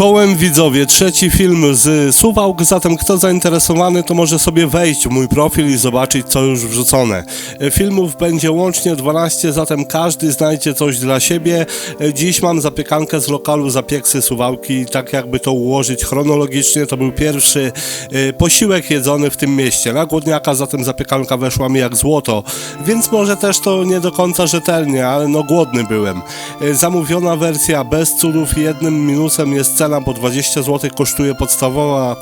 Czołem widzowie, trzeci film z Suwałk, zatem kto zainteresowany to może sobie wejść w mój profil i zobaczyć co już wrzucone. E, Filmów będzie łącznie 12, zatem każdy znajdzie coś dla siebie. E, Dziś mam zapiekankę z lokalu Zapieksy Suwałki, tak jakby to ułożyć chronologicznie, to był pierwszy e, posiłek jedzony w tym mieście. Na głodniaka zatem zapiekanka weszła mi jak złoto, więc może też to nie do końca rzetelnie, ale no głodny byłem. Zamówiona wersja bez cudów, jednym minusem jest cena, bo 20 zł kosztuje podstawowa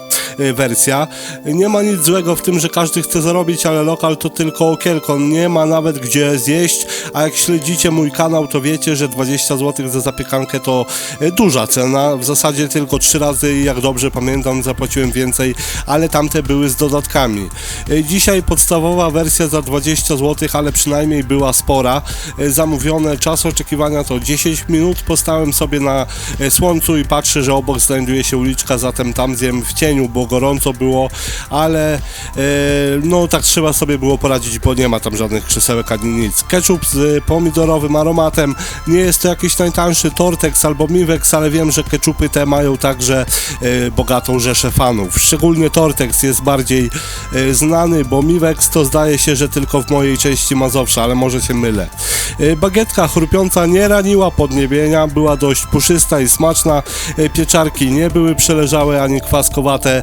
wersja. Nie ma nic złego w tym, że każdy chce zarobić, ale lokal to tylko okielko, nie ma nawet gdzie zjeść, a jak śledzicie mój kanał, to wiecie, że 20 zł za zapiekankę to e, duża cena, w zasadzie tylko 3 razy, jak dobrze pamiętam, zapłaciłem więcej, ale tamte były z dodatkami. E, Dzisiaj podstawowa wersja za 20 zł, ale przynajmniej była spora. Zamówione czas oczekiwania to 10 minut. Postałem sobie na słońcu i patrzę, że obok znajduje się uliczka, zatem tam zjem w cieniu, bo gorąco było, ale e, no tak trzeba sobie było poradzić, bo nie ma tam żadnych krzesełek ani nic. Ketchup z pomidorowym aromatem. Nie jest to jakiś najtańszy Tortex albo Mivex, ale wiem, że ketchupy te mają także e, bogatą rzeszę fanów. Szczególnie Tortex jest bardziej e, znany, bo Mivex to zdaje się, że tylko w mojej części Mazowsza, ale może się mylę. Bagietka chrupiąca nie raniła podniebienia, była dość puszysta i smaczna. Pieczarki nie były przeleżałe ani kwaskowate,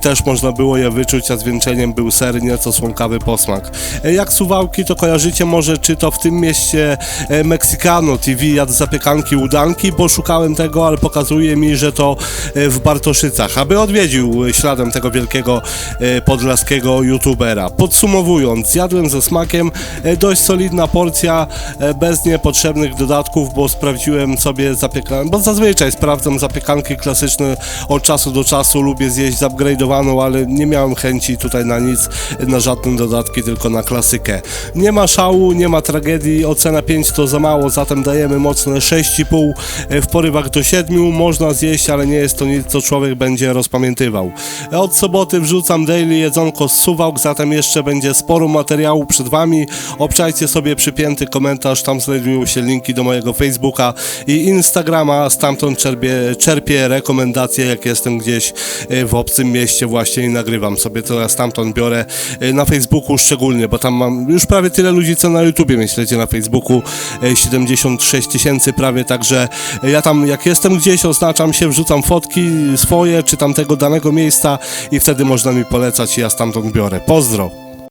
też można było je wyczuć, a zwieńczeniem był ser, nieco słonkawy posmak. E, Jak suwałki, to kojarzycie może, czy to w tym mieście e, Mexicano TV jadł zapiekanki udanki, bo szukałem tego, ale pokazuje mi, że to e, w Bartoszycach, aby odwiedził e, śladem tego wielkiego e, podlaskiego youtubera. Podsumowując, zjadłem ze smakiem, e, dość solidna porcja, e, bez niepotrzebnych dodatków, bo sprawdziłem sobie zapiekankę, bo zazwyczaj sprawdzam zapiekanki klasyczne od czasu do czasu, lubię zjeść zupgrade'owaną, ale nie miałem chęci tutaj na nic, na żadne dodatki, tylko na klasykę. Nie ma szału, nie ma tragedii, ocena 5 to za mało, zatem dajemy mocne 6,5, e, w porywach do 7 można zjeść, ale nie jest to nic, co człowiek będzie rozpamiętywał. E, Od soboty wrzucam daily jedzonko z suwałk, zatem jeszcze będzie sporo materiału przed Wami. Obczajcie sobie przypięty komentarz, tam znajdują się linki do mojego Facebooka i Instagrama, stamtąd czerpię, czerpię rekomendacje, jak jestem gdzieś e, w obcym mieście właśnie i nagrywam sobie, to ja stamtąd biorę e, na Facebooku szczególnie, bo tam mam już prawie tyle ludzi, co na YouTubie śledzi na Facebooku, e, 76 tysięcy prawie, także e, ja tam jak jestem gdzieś, oznaczam się, wrzucam fotki swoje, czy tamtego danego miejsca i wtedy można mi polecać i ja stamtąd biorę. Pozdro!